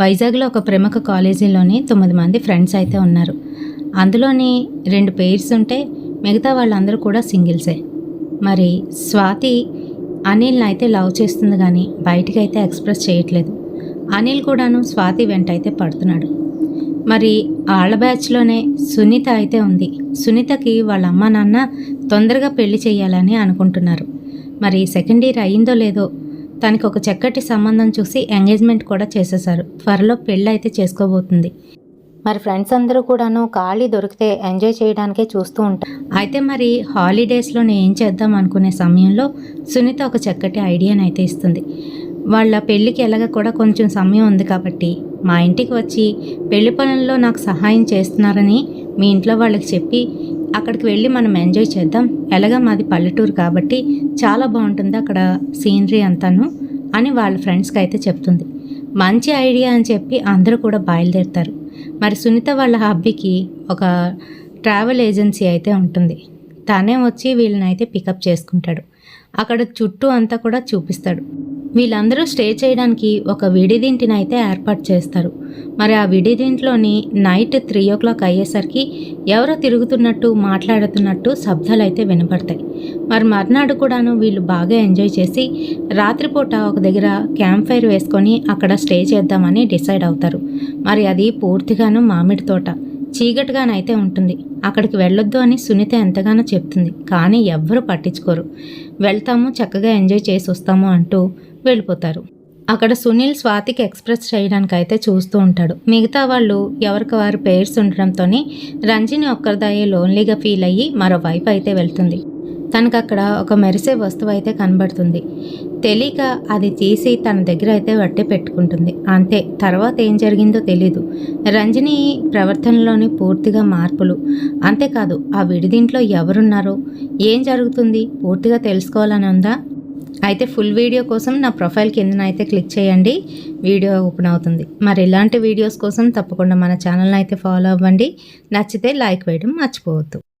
వైజాగ్లో ఒక ప్రముఖ కాలేజీలోని తొమ్మిది మంది ఫ్రెండ్స్ అయితే ఉన్నారు. అందులోని రెండు పేర్స్ ఉంటే మిగతా వాళ్ళందరూ కూడా సింగిల్సే. మరి స్వాతి అనిల్ని అయితే లవ్ చేస్తుంది కానీ బయటికి అయితే ఎక్స్ప్రెస్ చేయట్లేదు. అనిల్ కూడాను స్వాతి వెంట అయితే పడుతున్నాడు. మరి ఆళ్ళ బ్యాచ్లోనే సునీత అయితే ఉంది. సునీతకి వాళ్ళ అమ్మ నాన్న తొందరగా పెళ్ళి చేయాలని అనుకుంటున్నారు. మరి సెకండ్ ఇయర్ అయిందో లేదో తనకి ఒక చక్కటి సంబంధం చూసి ఎంగేజ్మెంట్ కూడా చేసేశారు. త్వరలో పెళ్ళి అయితే చేసుకోబోతుంది. మరి ఫ్రెండ్స్ అందరూ కూడాను ఖాళీ దొరికితే ఎంజాయ్ చేయడానికే చూస్తూ ఉంటారు. అయితే మరి హాలిడేస్లో నేను ఏం చేద్దాం అనుకునే సమయంలో సునీత ఒక చక్కటి ఐడియాని అయితే ఇస్తుంది. వాళ్ళ పెళ్ళికి ఎలాగ కూడా కొంచెం సమయం ఉంది కాబట్టి మా ఇంటికి వచ్చి పెళ్ళి పనుల్లో నాకు సహాయం చేస్తున్నారని మీ ఇంట్లో వాళ్ళకి చెప్పి అక్కడికి వెళ్ళి మనం ఎంజాయ్ చేద్దాం. ఎలాగా మాది పల్లెటూరు కాబట్టి చాలా బాగుంటుంది అక్కడ సీనరీ అంతాను అని వాళ్ళ ఫ్రెండ్స్కి అయితే చెప్తుంది. మంచి ఐడియా అని చెప్పి అందరూ కూడా బయలుదేరుతారు. మరి సునీత వాళ్ళ హబ్బీకి ఒక ట్రావెల్ ఏజెన్సీ అయితే ఉంటుంది. తనే వచ్చి వీళ్ళని అయితే పికప్ చేసుకుంటాడు. అక్కడ చుట్టూ అంతా కూడా చూపిస్తాడు. వీళ్ళందరూ స్టే చేయడానికి ఒక విడిదింటిని అయితే ఏర్పాటు చేస్తారు. మరి ఆ విడిదింట్లోని నైట్ త్రీ ఓ క్లాక్ అయ్యేసరికి ఎవరో తిరుగుతున్నట్టు మాట్లాడుతున్నట్టు శబ్దాలు అయితే వినపడతాయి. మరి మర్నాడు కూడాను వీళ్ళు బాగా ఎంజాయ్ చేసి రాత్రిపూట ఒక దగ్గర క్యాంప్ ఫైర్ వేసుకొని అక్కడ స్టే చేద్దామని డిసైడ్ అవుతారు. మరి అది పూర్తిగాను మామిడి తోట. చీకటిగానైతే ఉంటుంది. అక్కడికి వెళ్ళొద్దు అని సునీత ఎంతగానో చెప్తుంది. కానీ ఎవ్వరూ పట్టించుకోరు. వెళ్తాము చక్కగా ఎంజాయ్ చేసి వస్తాము అంటూ వెళ్ళిపోతారు. అక్కడ సునీల్ స్వాతికి ఎక్స్ప్రెస్ చేయడానికి అయితే చూస్తూ ఉంటాడు. మిగతా వాళ్ళు ఎవరికి వారి పేర్స్ ఉండడంతోనే రంజిని ఒక్కరిదాయే లోన్లీగా ఫీల్ అయ్యి మరో వైపు అయితే వెళ్తుంది. తనకు అక్కడ ఒక మెరిసే వస్తువు అయితే కనబడుతుంది. తెలియక అది తీసి తన దగ్గర అయితే వట్టి పెట్టుకుంటుంది. అంతే తర్వాత ఏం జరిగిందో తెలీదు. రంజని ప్రవర్తనలోని పూర్తిగా మార్పులు. అంతేకాదు ఆ విడిదింట్లో ఎవరున్నారో ఏం జరుగుతుంది పూర్తిగా తెలుసుకోవాలని ఉందా? అయితే ఫుల్ వీడియో కోసం నా ప్రొఫైల్ కిందన అయితే క్లిక్ చేయండి. వీడియో ఓపెన్ అవుతుంది. మరి ఇలాంటి వీడియోస్ కోసం తప్పకుండా మన ఛానల్ని అయితే ఫాలో అవ్వండి. నచ్చితే లైక్ వేయడం మర్చిపోవద్దు.